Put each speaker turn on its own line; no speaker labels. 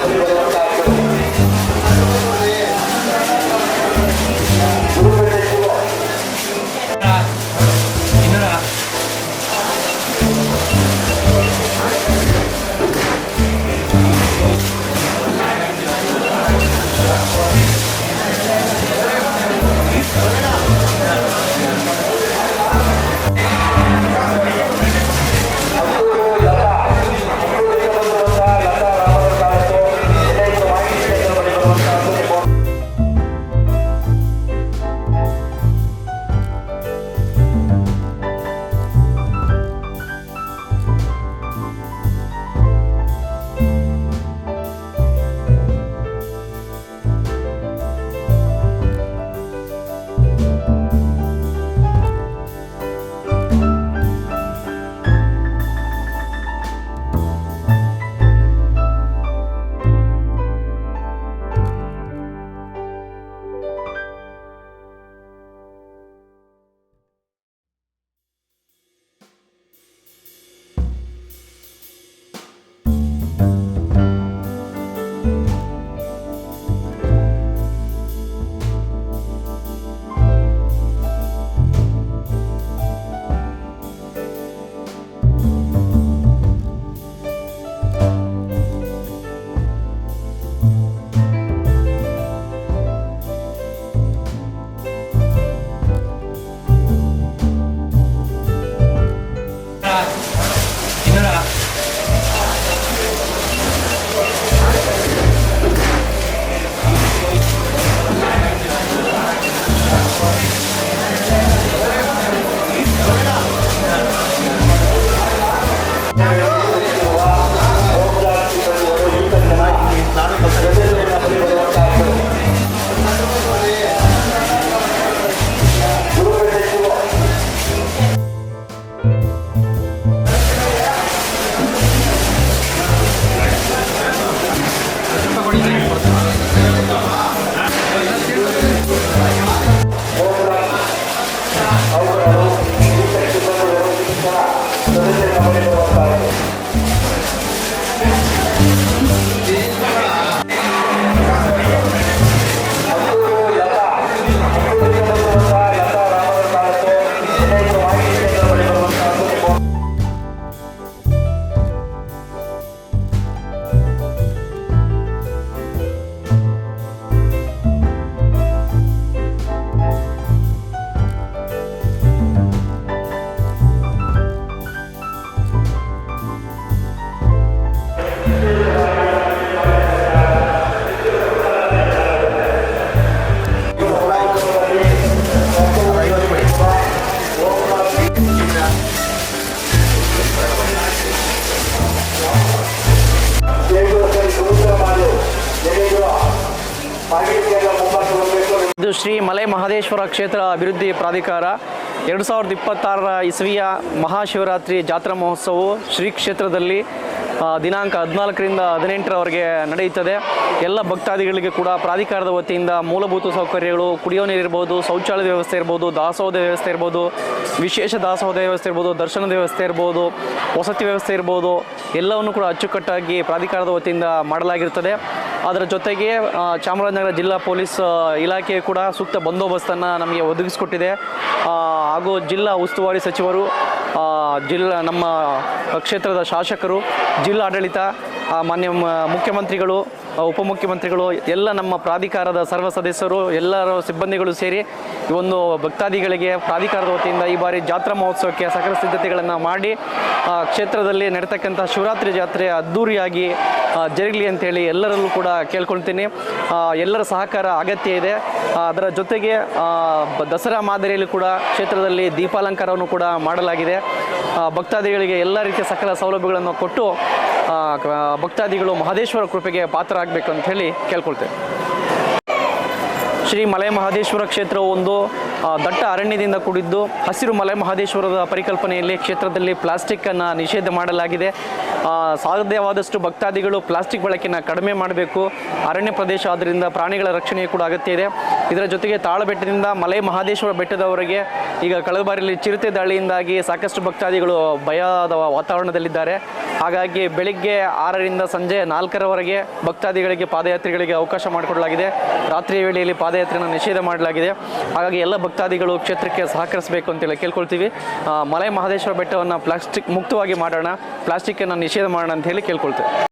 Thank you.
ಇದು ಶ್ರೀ ಮಲೆ ಮಹದೇಶ್ವರ ಕ್ಷೇತ್ರ ಅಭಿವೃದ್ಧಿ ಪ್ರಾಧಿಕಾರ. ಎರಡು ಸಾವಿರದ ಇಪ್ಪತ್ತಾರರ ಇಸವಿಯ ಮಹಾಶಿವರಾತ್ರಿ ಜಾತ್ರಾ ಮಹೋತ್ಸವವು ಶ್ರೀ ಕ್ಷೇತ್ರದಲ್ಲಿ ದಿನಾಂಕ ಹದಿನಾಲ್ಕರಿಂದ ಹದಿನೆಂಟರವರೆಗೆ ನಡೆಯುತ್ತದೆ. ಎಲ್ಲ ಭಕ್ತಾದಿಗಳಿಗೆ ಕೂಡ ಪ್ರಾಧಿಕಾರದ ವತಿಯಿಂದ ಮೂಲಭೂತ ಸೌಕರ್ಯಗಳು, ಕುಡಿಯೋ ನೀರಿರ್ಬೋದು ಶೌಚಾಲಯದ ವ್ಯವಸ್ಥೆ ಇರ್ಬೋದು, ದಾಸೋಹದ ವ್ಯವಸ್ಥೆ ಇರ್ಬೋದು, ವಿಶೇಷ ದಾಸೋಹದ ವ್ಯವಸ್ಥೆ ಇರ್ಬೋದು, ದರ್ಶನದ ವ್ಯವಸ್ಥೆ ಇರ್ಬೋದು, ವಸತಿ ವ್ಯವಸ್ಥೆ ಇರ್ಬೋದು, ಎಲ್ಲವನ್ನು ಕೂಡ ಅಚ್ಚುಕಟ್ಟಾಗಿ ಪ್ರಾಧಿಕಾರದ ವತಿಯಿಂದ ಮಾಡಲಾಗಿರುತ್ತದೆ. ಅದರ ಜೊತೆಗೆ ಚಾಮರಾಜನಗರ ಜಿಲ್ಲಾ ಪೊಲೀಸ್ ಇಲಾಖೆ ಕೂಡ ಸೂಕ್ತ ಬಂದೋಬಸ್ತನ್ನು ನಮಗೆ ಒದಗಿಸಿಕೊಟ್ಟಿದೆ. ಹಾಗೂ ಜಿಲ್ಲಾ ಉಸ್ತುವಾರಿ ಸಚಿವರು ಜಿಲ್ಲಾ ನಮ್ಮ ಕ್ಷೇತ್ರದ ಶಾಸಕರು, ಜಿಲ್ಲಾಡಳಿತ ಮಾನ್ಯ ಮುಖ್ಯಮಂತ್ರಿಗಳು ಉಪಮುಖ್ಯಮಂತ್ರಿಗಳು, ಎಲ್ಲ ನಮ್ಮ ಪ್ರಾಧಿಕಾರದ ಸರ್ವ ಸದಸ್ಯರು, ಎಲ್ಲರ ಸಿಬ್ಬಂದಿಗಳು ಸೇರಿ ಈ ಒಂದು ಭಕ್ತಾದಿಗಳಿಗೆ ಪ್ರಾಧಿಕಾರದ ವತಿಯಿಂದ ಈ ಬಾರಿ ಜಾತ್ರಾ ಮಹೋತ್ಸವಕ್ಕೆ ಸಕಲ ಸಿದ್ಧತೆಗಳನ್ನು ಮಾಡಿ ಕ್ಷೇತ್ರದಲ್ಲಿ ನಡೆತಕ್ಕಂಥ ಶಿವರಾತ್ರಿ ಜಾತ್ರೆ ಅದ್ಧೂರಿಯಾಗಿ ಜರುಗಲಿ ಅಂತೇಳಿ ಎಲ್ಲರಲ್ಲೂ ಕೂಡ ಕೇಳ್ಕೊಳ್ತೀನಿ. ಎಲ್ಲರ ಸಹಕಾರ ಅಗತ್ಯ ಇದೆ. ಅದರ ಜೊತೆಗೆ ದಸರಾ ಮಾದರಿಯಲ್ಲಿ ಕೂಡ ಕ್ಷೇತ್ರದಲ್ಲಿ ದೀಪಾಲಂಕಾರವನ್ನು ಕೂಡ ಮಾಡಲಾಗಿದೆ. ಭಕ್ತಾದಿಗಳಿಗೆ ಎಲ್ಲ ರೀತಿಯ ಸಕಲ ಸೌಲಭ್ಯಗಳನ್ನು ಕೊಟ್ಟು ಭಕ್ತಾದಿಗಳು ಮಹದೇಶ್ವರ ಕೃಪೆಗೆ ಪಾತ್ರರಾಗಬೇಕು ಅಂತ ಹೇಳಿ ಕೇಳ್ಕೊಳ್ತೇವೆ ಶ್ರೀ ಮಲೆ ಮಹದೇಶ್ವರ ಕ್ಷೇತ್ರವು ಒಂದು ದಟ್ಟ ಅರಣ್ಯದಿಂದ ಕೂಡಿದ್ದು, ಹಸಿರು ಮಲೆ ಮಹದೇಶ್ವರದ ಪರಿಕಲ್ಪನೆಯಲ್ಲಿ ಕ್ಷೇತ್ರದಲ್ಲಿ ಪ್ಲಾಸ್ಟಿಕ್ಕನ್ನು ನಿಷೇಧ ಮಾಡಲಾಗಿದೆ. ಸಾಧ್ಯವಾದಷ್ಟು ಭಕ್ತಾದಿಗಳು ಪ್ಲಾಸ್ಟಿಕ್ ಬಳಕೆನ ಕಡಿಮೆ ಮಾಡಬೇಕು. ಅರಣ್ಯ ಪ್ರದೇಶ ಆದ್ದರಿಂದ ಪ್ರಾಣಿಗಳ ರಕ್ಷಣೆ ಕೂಡ ಅಗತ್ಯ ಇದೆ. ಇದರ ಜೊತೆಗೆ ತಾಳಬೆಟ್ಟದಿಂದ ಮಲೆ ಮಹಾದೇಶ್ವರ ಬೆಟ್ಟದವರೆಗೆ ಈಗ ಕಳೆದ ಬಾರಿಯಲ್ಲಿ ಚಿರತೆ ದಾಳಿಯಿಂದಾಗಿ ಸಾಕಷ್ಟು ಭಕ್ತಾದಿಗಳು ಭಯದ ವಾತಾವರಣದಲ್ಲಿದ್ದಾರೆ. ಹಾಗಾಗಿ ಬೆಳಿಗ್ಗೆ ಆರರಿಂದ ಸಂಜೆ ನಾಲ್ಕರವರೆಗೆ ಭಕ್ತಾದಿಗಳಿಗೆ ಪಾದಯಾತ್ರಿಗಳಿಗೆ ಅವಕಾಶ ಮಾಡಿಕೊಡಲಾಗಿದೆ. ರಾತ್ರಿ ವೇಳೆಯಲ್ಲಿ ಪಾದಯಾತ್ರೆಯನ್ನು ನಿಷೇಧ ಮಾಡಲಾಗಿದೆ. ಹಾಗಾಗಿ ಎಲ್ಲ ಭಕ್ತಾದಿಗಳು ಕ್ಷೇತ್ರಕ್ಕೆ ಸಹಕರಿಸಬೇಕು ಅಂತೇಳಿ ಕೇಳ್ಕೊಳ್ತೀವಿ. ಮಲೆ ಮಹದೇಶ್ವರ ಬೆಟ್ಟವನ್ನು ಪ್ಲಾಸ್ಟಿಕ್ ಮುಕ್ತವಾಗಿ ಮಾಡೋಣ ಪ್ಲಾಸ್ಟಿಕ್ಕನ್ನು ನಿಷೇಧ ಮಾಡೋಣ ಅಂತ ಹೇಳಿ ಕೇಳ್ಕೊಳ್ತೇವೆ.